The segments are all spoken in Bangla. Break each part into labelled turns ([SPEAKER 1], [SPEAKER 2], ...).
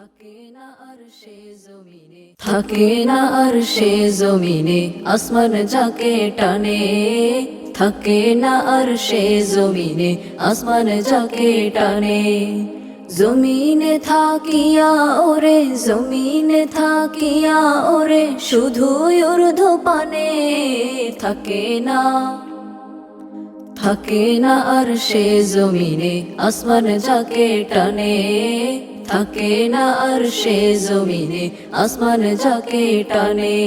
[SPEAKER 1] থাকে না আর সে জমিনে আসমান যাকে টানে, থাকে না আর সে জমিনে, আসমান যাকে টানে। জমিনে থাকিয়া ওরে, জমিনে থাকিয়া ওরে শুধু ঊর্ধ্ব পানে। থাকে না থাকে না আর সে জমিনে, আসমান যাকে টানে। থাকে না আর সে জমিনে, আসমান যাকে টানে।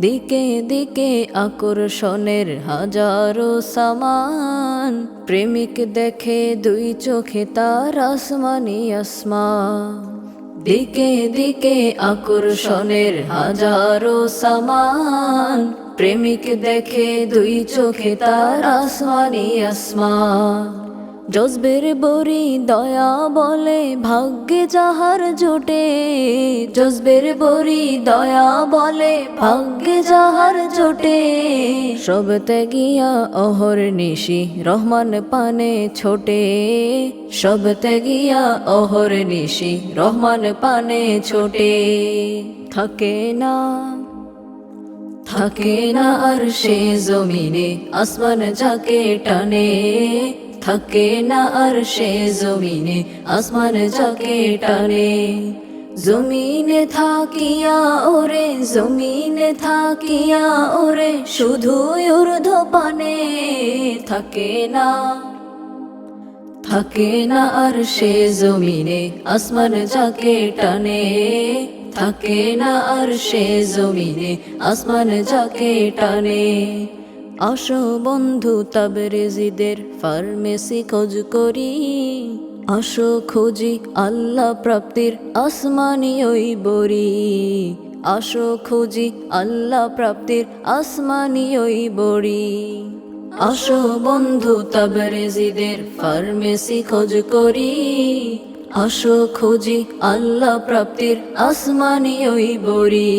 [SPEAKER 1] দিকে দিকে আকর্ষণের হাজারো সামান, প্রেমিক দেখে দুই চোখে তার আসমানি আসমান। দিকে দিকে আকর্ষণের হাজারো সামান, প্রেমিক দেখে দুই চোখে তার আসমানি আসমান। জজবের বরি দয়া বলে ভাগ্যে যাহার জোটে। জজবের বরি দয়া বলে ভাগ্যে যাহার জোটে। সব ত্যাগিয়া অহর নিশি রহমান পানে ছোটে। সব ত্যাগিয়া অহর নিশি রহমান পানে ছোটে। থাকে না থাকে না আর সে জমিনে, আসমান যাকে টানে। থাকে না আর সে জমিনে, আসমান যাকে টানে। জমিনে থাকিয়া ওরে, জমিনে থাকিয়া ওরে শুধু ঊর্ধ্ব পানে থাকে না। থাকে না আর সে জমিনে, আসমান যাকে টানে। থাকে না আর সে জমিনে, আসমান যাকে টানে। আসো বন্ধু তাবরেজিদের ফার্মেসি খোঁজ করি। আসো খুঁজি আল্লাহ প্রাপ্তির আসমানি ওই বরি আসো খুঁজি আল্লাহ প্রাপ্তির আসমানি ওই বড়ি। আসো বন্ধু তাবরেজিদের ফার্মেসি খোঁজ করি। আসো খুঁজি আল্লাহ প্রাপ্তির আসমানি ওই বড়ি।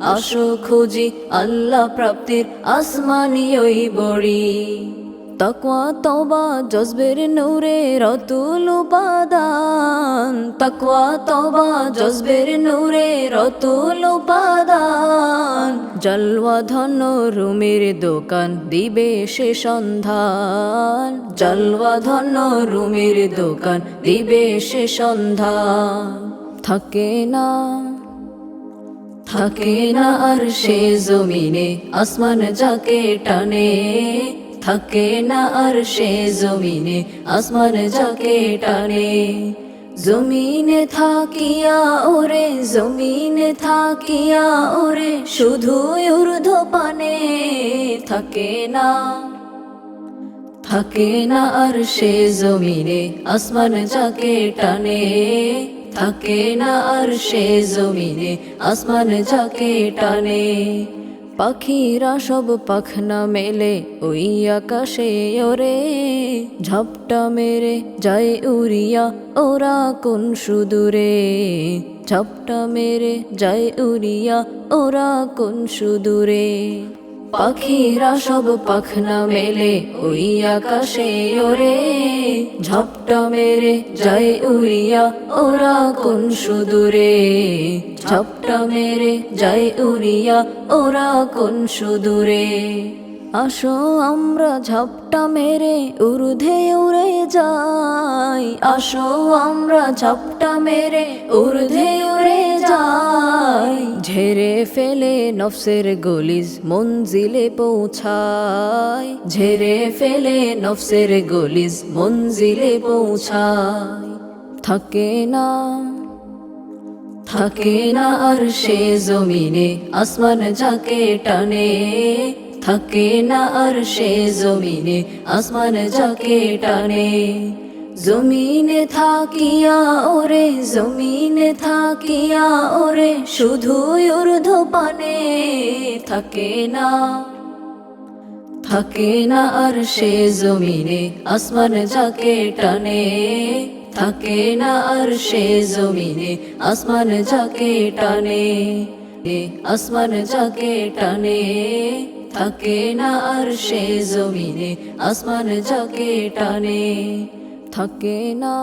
[SPEAKER 1] আসো খুঁজি আল্লাহ প্রাপ্তির আসমানি ওই বড়ি। তাকওয়া তবা জজবের নূরে রতুল উপাদান। তাকওয়া তবা জজবের নূরে রতুল উপাদান। জলওয়া ধন রুমের দোকান, দিবে সে সন্ধান। জলওয়া ধন রুমের দোকান, দিবে সে সন্ধান। থাকে না থাকে না আর সে জমিনে, আসমান যাকে টানে। থাকে না আর সে জমিনে, আসমান যাকে টানে। জমিনে থাকিয়া ওরে, জমিনে থাকিয়া ওরে শুধু ঊর্ধ্ব পানে থাকে না। থাকে না আর সে জমিনে, আসমান যাকে টানে। থাকে না আর সে জমিনে, আসমান যাকে টানে। পাখিরা সব পাখনা মেলে, ওই আকাশে ওরে। ঝপটা মেরে যায় উড়িয়া, ওরা কোন সুদূরে। ঝপটা মেরে যায় উড়িয়া, ওরা কোন সুদূরে। পাখিরা সব পাখনা মেলে, ওই আকাশে ওরে। ঝপটা মেরে যায় উড়িয়া, ওরা কোন সুদূরে। ঝপটা মেরে যায় উড়িয়া, ওরা কোন সুদূরে। আসো আমরা ঝাপটা মেরে উর্ধে উড়ে যাই। আসো আমরা ঝাপটা মেরে উর্ধে উড়ে যাই। ঝেড়ে ফেলে নফসের গলিজ মঞ্জিলে পৌঁছাই। ঝেড়ে ফেলে নফসের গলিজ মঞ্জিলে পৌঁছাই। থাকে না থাকে না আর সে জমিনে আসমান যাকে টানে। থাকে না আর সে জমিনে, আসমান যাকে টানে। জমিনে থাকিয়া ওরে, জমিনে থাকিয়া ওরে শুধু ঊর্ধ্ব পানে থাকে না। থাকে না আর সে জমিনে, আসমান যাকে টানে। থাকে না আর সে জমিনে, আসমান যাকে টানে। আসমান যাকে টানে। থাকে না আর সে জমিনে আসমান যাকে টানে থাকে না।